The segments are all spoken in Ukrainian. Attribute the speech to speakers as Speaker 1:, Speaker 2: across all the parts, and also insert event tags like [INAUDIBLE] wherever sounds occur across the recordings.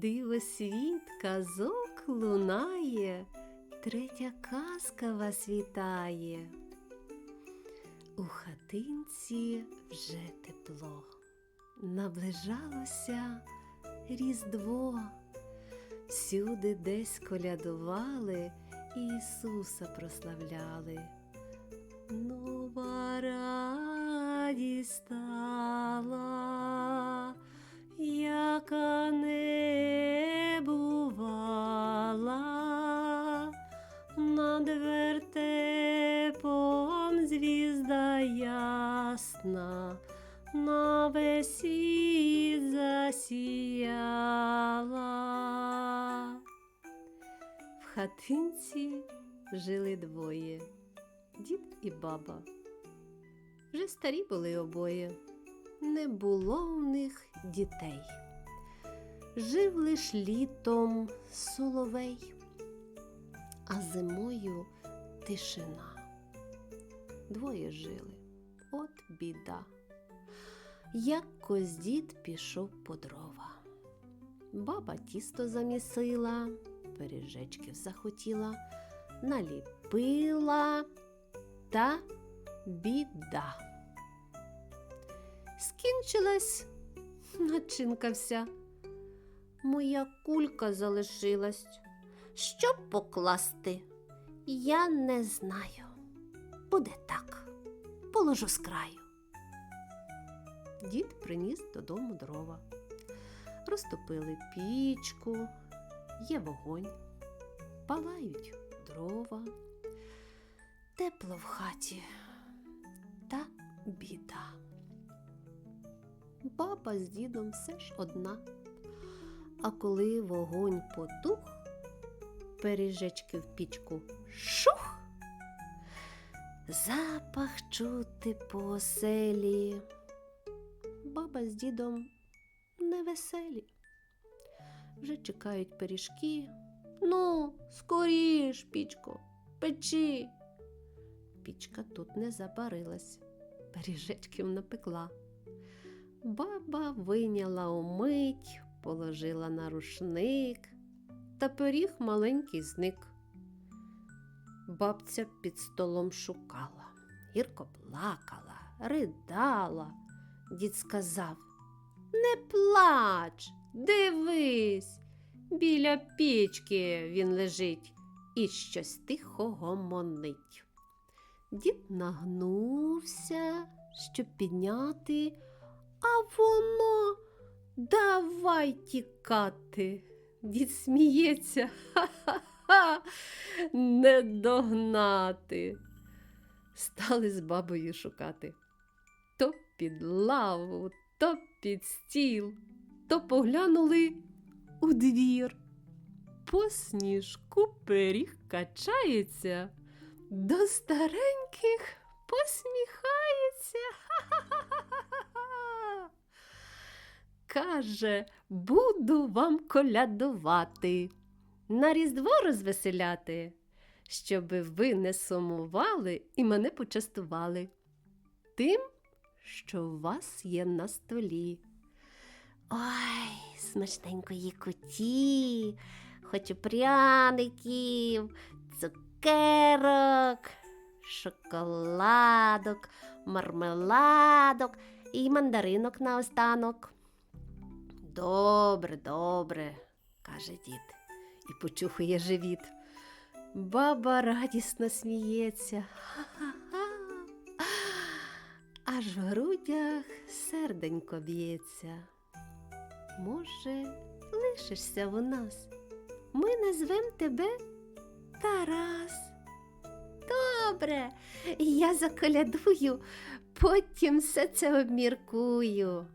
Speaker 1: диво світ казок лунає, третя казка вас вітає. У хатинці вже тепло, наближалося Різдво. Всюди десь колядували Ісуса прославляли. Нова радість стала, яка ясна, на весь світ засіяла. В хатинці жили двоє дід і баба. Вже старі були обоє, не було в них дітей. Жив лиш літом соловей, а зимою тишина. Двоє жили, от біда. Якось дід пішов по дрова. Баба тісто замісила, пиріжечків захотіла, наліпила та біда. Скінчилась начинка вся. Моя кулька залишилась. Що покласти? Я не знаю. Буде так, положу з краю. Дід приніс додому дрова. Розтопили пічку, є вогонь, палають дрова. Тепло в хаті та біда. Баба з дідом все ж одна. А коли вогонь потух, пиріжечки в пічку шух. Запах чути по оселі. Баба з дідом невеселі. Вже чекають пиріжки. Ну, скоріш, пічко, печи. Пічка тут не забарилась, пиріжечків напекла. Баба вийняла умить, положила на рушник, та пиріг маленький зник. Бабця під столом шукала, гірко плакала, ридала. Дід сказав Не плач, дивись, біля пічки він лежить і щось тихо гомонить. Дід нагнувся, щоб підняти, а воно давай тікати. Дід сміється, [LAUGHS] ха-ха-ха, не догнати. Стали з бабою шукати. То під лаву, то під стіл, то поглянули у двір. По сніжку пиріг качається, до стареньких посміхається. Ха-ха-ха-ха-ха. Каже, буду вам колядувати, на різдво розвеселяти, щоби ви не сумували і мене почастували тим, що у вас є на столі. Ой, смачненької куті, хочу пряників, цукерок, шоколадок, мармеладок і мандаринок наостанок. Добре, добре, каже дід і почухує живіт. Баба радісно сміється. Ха-ха-ха. Аж в грудях серденько б'ється. Може, лишишся у нас? Ми назвем тебе Тарас. Добре, я заколядую, потім все це обміркую.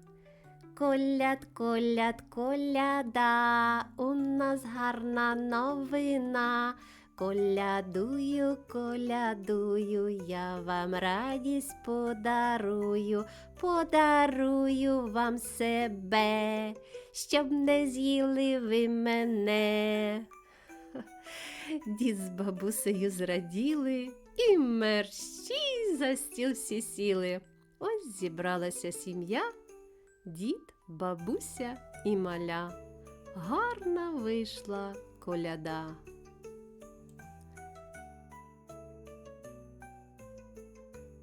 Speaker 1: Коляд, коляд, коляда, у нас гарна новина. Колядую, колядую, я вам радість подарую, подарую вам себе, щоб не з'їли ви мене. [LAUGHS] Дід з бабусею зраділи, і мерщій за стіл всі сіли. Ось зібралася сім'я, дід, бабуся і маля. гарна вийшла коляда.